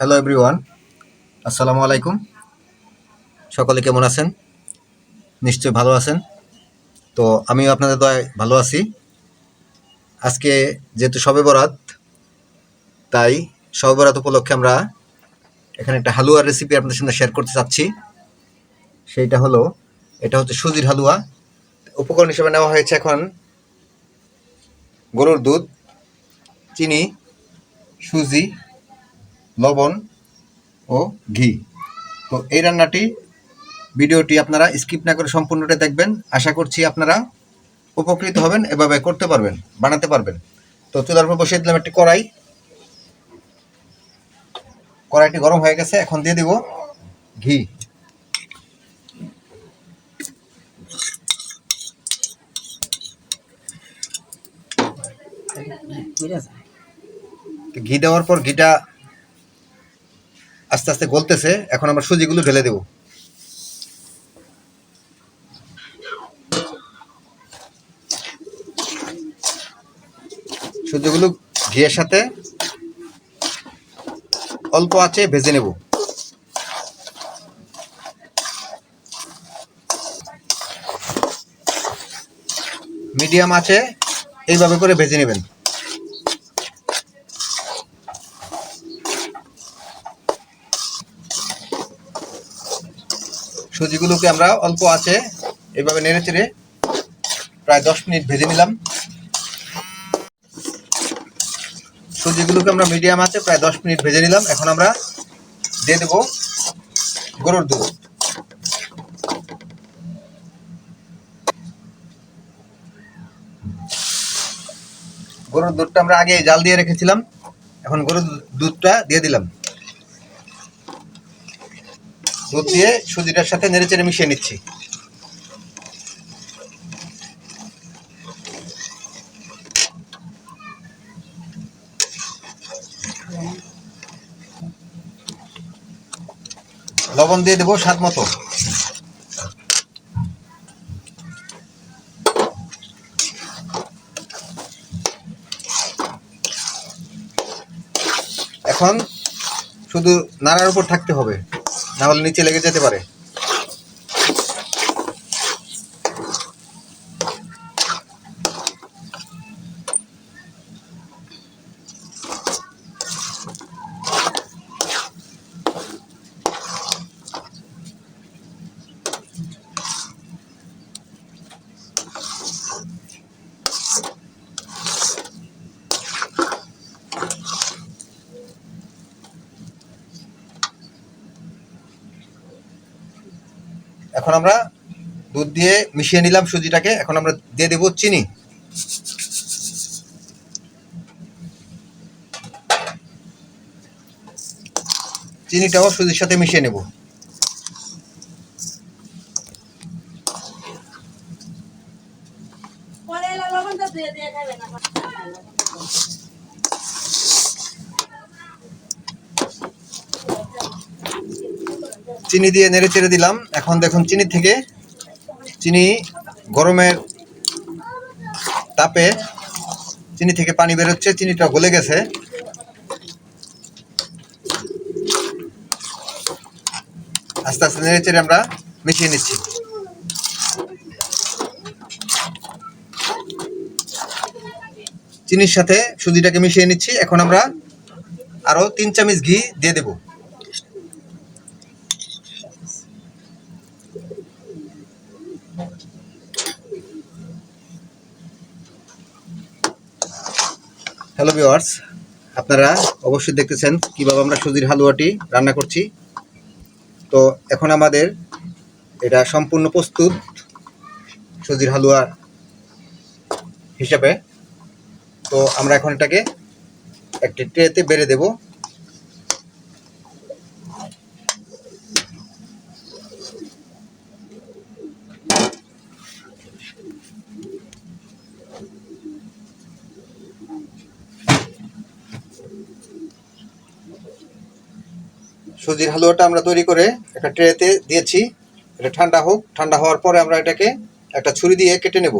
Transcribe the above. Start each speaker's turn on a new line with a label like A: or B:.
A: Hello everyone আসসালামু আলাইকুম সকলে কেমন আছেন? নিশ্চয়ই ভালো আছেন। তো আমিও আপনাদের দয় ভালো আছি। আজকে যেহেতু সবে বরাত, তাই সবে বরাত উপলক্ষে আমরা এখানে একটা হালুয়ার রেসিপি আপনাদের সঙ্গে শেয়ার করতে চাচ্ছি। সেইটা হলো, এটা হচ্ছে সুজির হালুয়া। উপকরণ হিসেবে নেওয়া হয়েছে এখন গরুর দুধ, চিনি, সুজি লবণ ও ঘি। তো এই রান্নাটি, ভিডিওটি আপনারা স্কিপ না করে সম্পূর্ণটা দেখবেন। আশা করছি আপনারা উপকৃত হবেন, এভাবে করতে পারবেন, বানাতে পারবেন। তো চুলার উপর বসিয়ে দিলাম একটি কড়াই। কড়াইটি গরম হয়ে গেছে, এখন দিয়ে দিব ঘি। ঘি দেওয়ার পর ঘিটা আস্তে আস্তে গলতেছে, এখন আমরা সুজিগুলো ঢেলে দেব। সুজিগুলো ঘিয়ের সাথে অল্প আছে ভেজে নেব। মিডিয়াম আছে এইভাবে করে ভেজে নেবেন। সুজিগুলোকে আমরা অল্প আছে এভাবে নেড়ে চেড়ে প্রায় দশ মিনিট ভেজে নিলাম। সুজিগুলোকে আমরা মিডিয়াম আছে প্রায় দশ মিনিট ভেজে নিলাম। এখন আমরা দিয়ে দেবো গরুর দুধ। গরুর দুধটা আমরা আগে জাল দিয়ে রেখেছিলাম। এখন গরুর দুধটা দিয়ে দিলাম। দুধ দিয়ে সুজিটার সাথে নেড়ে চেড়ে মিশিয়ে নিচ্ছি। লবণ দিয়ে দেবো স্বাদ মতো। এখন শুধু নাড়ার উপর থাকতে হবে। না হলে নিচে লেগে যেতে পারে। এখন আমরা দুধ দিয়ে মিশিয়ে নিলাম সুজিটাকে। এখন আমরা দিয়ে দেবো চিনি। চিনিটাও সুজির সাথে মিশিয়ে নেব।
B: দিয়ে দিয়ে খাবে না
A: চিনি দিয়ে নেড়ে চেড়ে দিলাম। এখন দেখুন চিনি থেকে চিনি গরমের তাপে চিনি থেকে পানি বেরোচ্ছে, চিনিটা গলে গেছে। আস্তে আস্তে নেড়ে চেড়ে আমরা মিশিয়ে নিচ্ছি। চিনির সাথে সুজিটাকে মিশিয়ে নিচ্ছি। এখন আমরা আরও তিন চামচ ঘি দিয়ে দেবো। হ্যালো ভিওয়ার্স আপনারা অবশ্যই দেখতেছেন কীভাবে আমরা সুজির হালুয়াটি রান্না করছি। তো এখন আমাদের এটা সম্পূর্ণ প্রস্তুত সুজির হালুয়া হিসাবে। তো আমরা এখন এটাকে একটি ট্রেতে বেড়ে দেব। সুজির হালুয়াটা আমরা তৈরি করে একটা ট্রেতে দিয়েছি। এটা ঠান্ডা হোক, ঠান্ডা হওয়ার পরে আমরা এটাকে একটা ছুরি দিয়ে কেটে নেব।